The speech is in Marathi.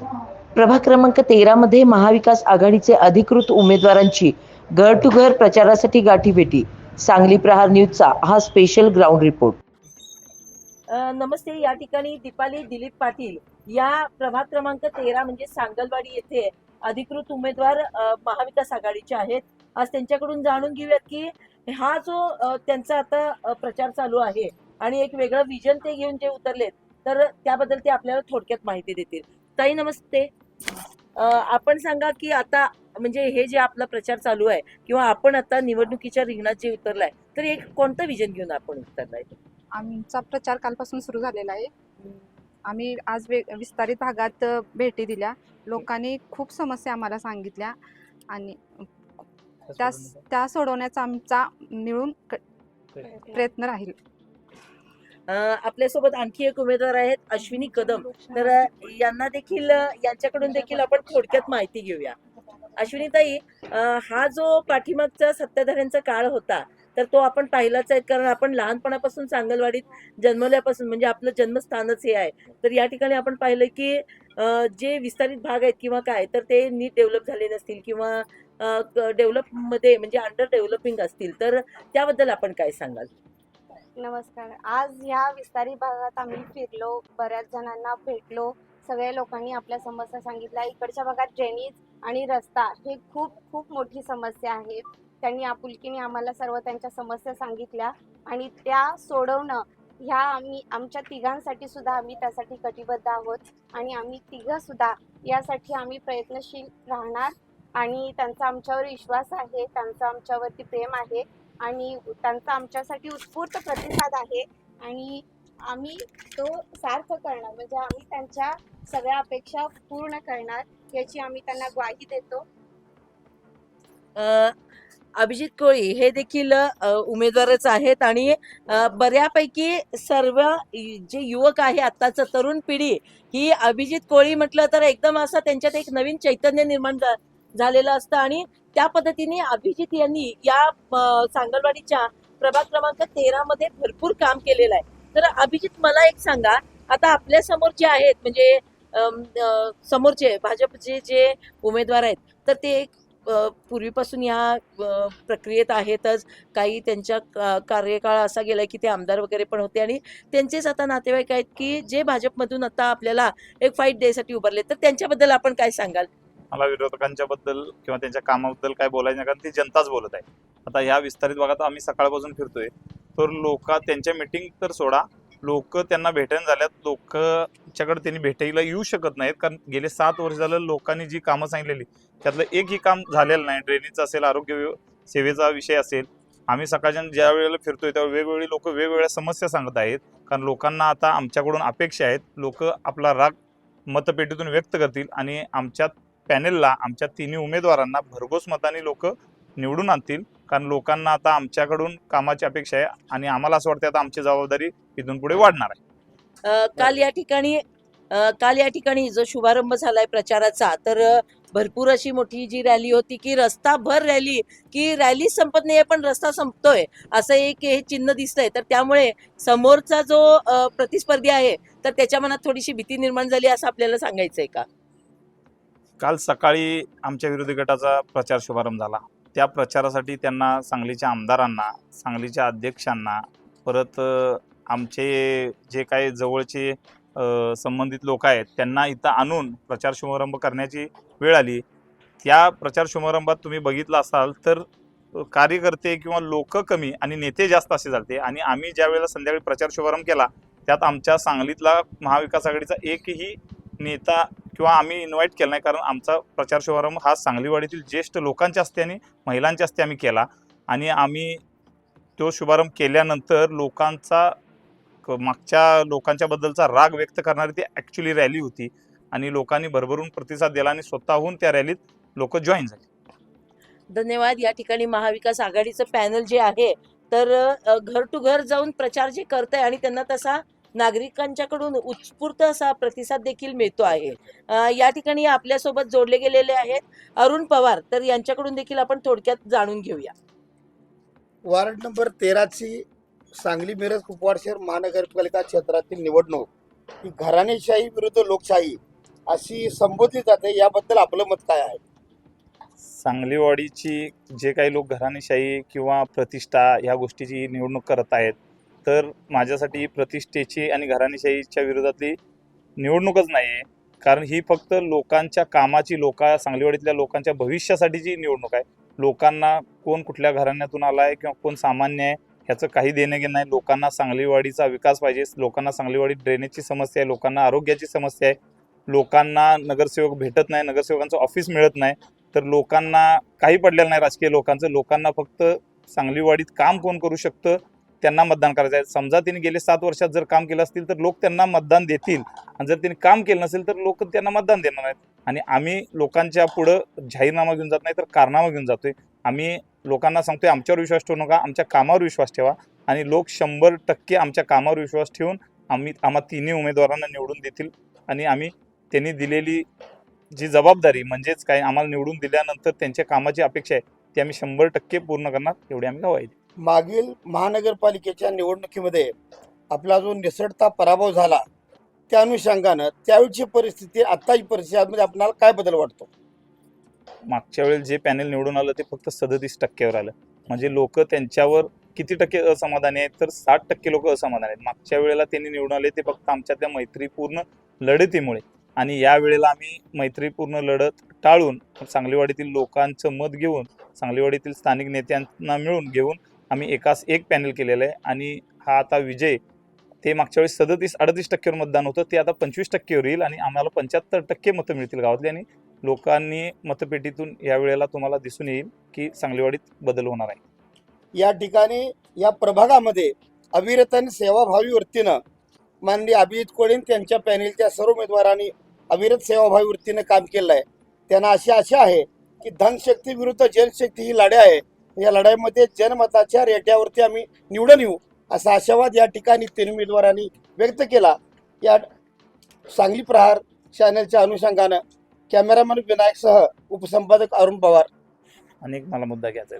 प्रभाग क्रमांक तेरा मध्ये महाविकास आघाडीचे अधिकृत उमेदवारांची घर टू घर प्रचारासाठी गाठीभेटी सांगली प्रहार न्यूजचा हा स्पेशल ग्राउंड रिपोर्ट नमस्ते. या ठिकाणी दीपाली दिलीप पाटील या प्रभाग क्रमांक तेरा म्हणजे सांगलवाडी येथे अधिकृत उमेदवार महाविकास आघाडीचे आहेत. आज त्यांच्याकडून जाणून घेऊयात की हा जो त्यांचा आता प्रचार चालू आहे आणि एक वेगळं विजन ते घेऊन जे उतरलेत तर त्याबद्दल ते आपल्याला थोडक्यात माहिती देतील. ताई नमस्ते. आपण सांगा की आता म्हणजे हे जे आपला प्रचार चालू आहे किंवा आपण आता निवडणुकीच्या रिंगणात जे उतरलाय तर एक कोणतं विजन घेऊन आपण उतरलाय? आमचा प्रचार कालपासून सुरू झालेला आहे. आम्ही आज विस्तारित भागात भेटी दिल्या. लोकांनी खूप समस्या आम्हाला सांगितल्या आणि त्या त्या सोडवण्याचा. आमचा मिळून क- प्रयत्न राहील. आपल्यासोबत आणखी एक उमेदवार आहेत अश्विनी कदम. तर यांना देखील यांच्याकडून देखील आपण थोडक्यात माहिती घेऊया. अश्विनीताई हा जो पाठीमागचा सत्ताधाऱ्यांचा काळ होता तर तो आपण पाहिलाच आहे कारण आपण लहानपणापासून सांगलवाडीत जन्मल्यापासून म्हणजे आपलं जन्मस्थानच हे आहे. तर या ठिकाणी आपण पाहिलं की जे विस्तारित भाग आहेत किंवा काय तर ते नीट डेव्हलप झाले नसतील किंवा डेव्हलपमध्ये म्हणजे अंडर डेव्हलपिंग असतील. तर त्याबद्दल आपण काय सांगाल? नमस्कार. आज ह्या विस्तारी भागात आम्ही फिरलो बऱ्याच जणांना भेटलो सगळ्या लोकांनी आपल्या समस्या सांगितल्या इकडच्या भागात ड्रेनेज आणि रस्ता हे खूप खूप मोठी समस्या आहे. त्यांनी आपुलकीने आम्हाला सर्व त्यांच्या समस्या सांगितल्या आणि त्या सोडवणं ह्या आम्ही आमच्या तिघांसाठी सुद्धा आम्ही त्यासाठी कटिबद्ध आहोत आणि आम्ही तिघं सुद्धा यासाठी आम्ही प्रयत्नशील राहणार आणि त्यांचा आमच्यावर विश्वास आहे त्यांचा आमच्यावरती प्रेम आहे. आणि त्यांचा आमच्यासाठी उत्स्फूर्त प्रतिसाद आहे. आणि आम्ही तो सार्थ करणार म्हणजे आम्ही त्यांच्या सगळ्या अपेक्षा पूर्ण करणार याची आम्ही त्यांना ग्वाही देतो. अभिजित कोळी हे देखील उमेदवारच आहेत आणि बऱ्यापैकी सर्व जे युवक आहे आत्ताचं तरुण पिढी ही अभिजित कोळी म्हटलं तर एकदम असं त्यांच्यात एक नवीन चैतन्य निर्माण झालेलं असतं. आणि त्या पद्धतीने अभिजित यांनी या सांगलवाडीच्या प्रभाग क्रमांक तेरा मध्ये भरपूर काम केलेलं आहे. तर अभिजित मला एक सांगा. आता आपल्यासमोर जे आहेत म्हणजे समोरचे भाजपचे जे उमेदवार आहेत तर ते एक पूर्वीपासून या प्रक्रियेत आहेतच. काही त्यांच्या कार्यकाळ असा गेलाय की ते आमदार वगैरे पण होते. आणि त्यांचेच आता नातेवाईक आहेत की जे भाजपमधून आता आपल्याला एक फाईट द्यायसाठी उभारले तर त्यांच्याबद्दल आपण काय सांगाल? मला विरोधकांच्या बद्दल किंवा त्यांच्या कामाबद्दल काय बोलायचं नाही कारण ती जनताच बोलत आहे. आता ह्या विस्तारित भागात आम्ही सकाळपासून फिरतोय. तर लोक त्यांच्या मिटिंग तर सोडा. लोक त्यांना भेटेन झाल्यात. लोकच्याकडे त्यांनी भेटायला येऊ शकत नाहीत कारण गेले सात वर्ष झालं लोकांनी जी कामं सांगितलेली त्यातलं एकही काम झालेलं नाही. ड्रेनेजचं असेल आरोग्य सेवेचा विषय असेल. आम्ही सकाळच्या ज्या वेळेला फिरतोय त्यावेळी वेगवेगळी लोक वेगवेगळ्या समस्या सांगत आहेत. कारण लोकांना आता आमच्याकडून अपेक्षा आहेत. लोक आपला राग मतपेटीतून व्यक्त करतील आणि आमच्यात पॅनेलला आमच्या तिन्ही उमेदवारांना भरघोस मताने लोक निवडून आणतील. कारण लोकांना आता आमच्याकडून कामाची अपेक्षा आहे आणि आम्हाला असं वाटतं आता आमची जबाबदारी इथून पुढे वाढणार आहे. काल या ठिकाणी काल या ठिकाणी जो शुभारंभ झालाय प्रचाराचा तर भरपूर अशी मोठी जी रॅली होती की रस्ता भर रॅली की रॅली संपत नाहीये पण रस्ता संपतोय असं एक हे चिन्ह दिसतंय. तर त्यामुळे समोरचा जो प्रतिस्पर्धी आहे तर त्याच्या मनात थोडीशी भीती निर्माण झाली असं आपल्याला सांगायचंय का? काल सकाळी आमच्या विरोधी गटाचा प्रचार शुभारंभ झाला. त्या प्रचारासाठी त्यांना सांगलीच्या आमदारांना सांगलीच्या अध्यक्षांना परत आमचे जे काही जवळचे संबंधित लोक आहेत त्यांना इथं आणून प्रचार शुभारंभ करण्याची वेळ आली. त्या प्रचार शुभारंभात तुम्ही बघितलं असाल तर कार्यकर्ते किंवा लोक कमी आणि नेते जास्त असे झालते आणि आम्ही ज्या वेळेला संध्याकाळी प्रचार शुभारंभ केला त्यात आमच्या सांगलीतला महाविकास आघाडीचा एकही नेता किंवा आम्ही इन्व्हाइट केला नाही. कारण आमचा प्रचार शुभारंभ हा सांगलीवाडीतील ज्येष्ठ लोकांच्या हस्ते आणि महिलांच्या हस्ते आम्ही केला. आणि आम्ही तो शुभारंभ केल्यानंतर लोकांचा क- मागच्या लोकांच्या बद्दलचा राग व्यक्त करणारी ती ॲक्च्युली रॅली होती. आणि लोकांनी भरभरून प्रतिसाद दिला आणि स्वतःहून त्या रॅलीत लोक जॉईन झाले. धन्यवाद. या ठिकाणी महाविकास आघाडीचं पॅनल जे आहे तर घर टू घर जाऊन प्रचार जे करत आहे आणि त्यांना तसा नागरिकांच्याकडून उत्स्फूर्त असा प्रतिसाद देखील मिळतो आहे. या ठिकाणी आपल्यासोबत जोडले गेलेले आहेत अरुण पवार तर यांच्याकडून देखील आपण थोडक्यात जाणून घेऊया. वार्ड नंबर तेराची सांगली मिरज कुपवाड शहर महानगरपालिका क्षेत्रातील निवडणूक ही घराणेशाही विरुद्ध लोकशाही अशी संबोधली जाते याबद्दल आपलं मत काय आहे? सांगलीवाडीची जे काही लोक घराणेशाही किंवा प्रतिष्ठा ह्या गोष्टीची निवडणूक करत आहेत तर माझ्यासाठी ही प्रतिष्ठेची आणि घराणेशाहीच्या विरोधातली निवडणूकच नाही आहे कारण ही फक्त लोकांच्या कामाची लोका सांगलीवाडीतल्या लोकांच्या भविष्यासाठीची निवडणूक आहे लोकांना कोण कुठल्या घराण्यातून आला आहे किंवा कोण सामान्य आहे ह्याचं काही देणं घेणं नाही. लोकांना सांगलीवाडीचा विकास पाहिजे लोकांना सांगलीवाडीत ड्रेनेजची समस्या आहे लोकांना आरोग्याची समस्या आहे लोकांना नगरसेवक भेटत नाही नगरसेवकांचं ऑफिस मिळत नाही तर लोकांना काही पडलेलं नाही राजकीय लोकांचं. लोकांना फक्त सांगलीवाडीत काम कोण करू शकतं? त्यांना मतदान करायचं आहे. समजा त्यांनी गेले सात वर्षात जर काम केलं असतील तर लोक त्यांना मतदान देतील. आणि जर त्यांनी काम केलं नसेल तर लोक त्यांना मतदान देणार नाहीत. आणि आम्ही लोकांच्या पुढं जाहीरनामा घेऊन जात नाही तर कारनामा घेऊन जातोय. आम्ही लोकांना सांगतोय आमच्यावर विश्वास ठेवू नका आमच्या कामावर विश्वास ठेवा. आणि लोक शंभर टक्के आमच्या कामावर विश्वास ठेवून आम्ही आम्हा तिन्ही उमेदवारांना निवडून देतील. आणि आम्ही त्यांनी दिलेली जी जबाबदारी म्हणजेच काय आम्हाला निवडून दिल्यानंतर त्यांच्या कामाची अपेक्षा आहे ती आम्ही शंभर टक्के पूर्ण करणार एवढी आम्ही गवायची मागील महानगरपालिकेच्या निवडणुकीमध्ये आपला जो निसटता पराभव झाला त्या अनुषंगानं त्यावेळची परिस्थिती आत्ताची परिस्थितीमध्ये आपल्याला काय बदल वाटतो? मागच्या वेळेस जे पॅनेल निवडून आलं ते फक्त सदतीस टक्क्यावर आलं. म्हणजे लोक त्यांच्यावर किती टक्के असमाधानी आहेत तर साठ टक्के लोक असमाधानी आहेत. मागच्या वेळेला त्यांनी निवडून आले ते फक्त आमच्या त्या मैत्रीपूर्ण लढतीमुळे. आणि या वेळेला आम्ही मैत्रीपूर्ण लढत टाळून सांगलीवाडीतील लोकांचं मत घेऊन सांगलीवाडीतील स्थानिक नेत्यांना मिळून घेऊन आम्ही एकास एक पॅनल केलेलं आहे आणि हा आता विजय ते मागच्या वेळेस सदतीस अडतीस टक्केवर मतदान होतं ते आता पंचवीस टक्केवर येईल आणि आम्हाला पंच्याहत्तर टक्के मतं मिळतील गावातली आणि लोकांनी मतपेटीतून या वेळेला तुम्हाला दिसून येईल की सांगलीवाडीत बदल होणार आहे. या ठिकाणी या प्रभागामध्ये अविरत आणि सेवाभावी वृत्तीनं माननीय अभिजित कोळीन त्यांच्या पॅनेलच्या सर्व उमेदवारांनी अविरत सेवाभावी वृत्तीनं काम केलं आहे त्यांना अशी आशा आहे की धनशक्ती विरुद्ध जनशक्ती ही लढाई आहे. या लढाईमध्ये जनमताच्या रेट्यावरती आम्ही निवडून येऊ असा आशावाद या ठिकाणी तीन उमेदवारांनी व्यक्त केला. या सांगली प्रहार चॅनलच्या अनुषंगानं कॅमेरामॅन विनायकसह उपसंपादक अरुण पवार. आणि मला मुद्दा घ्यायचा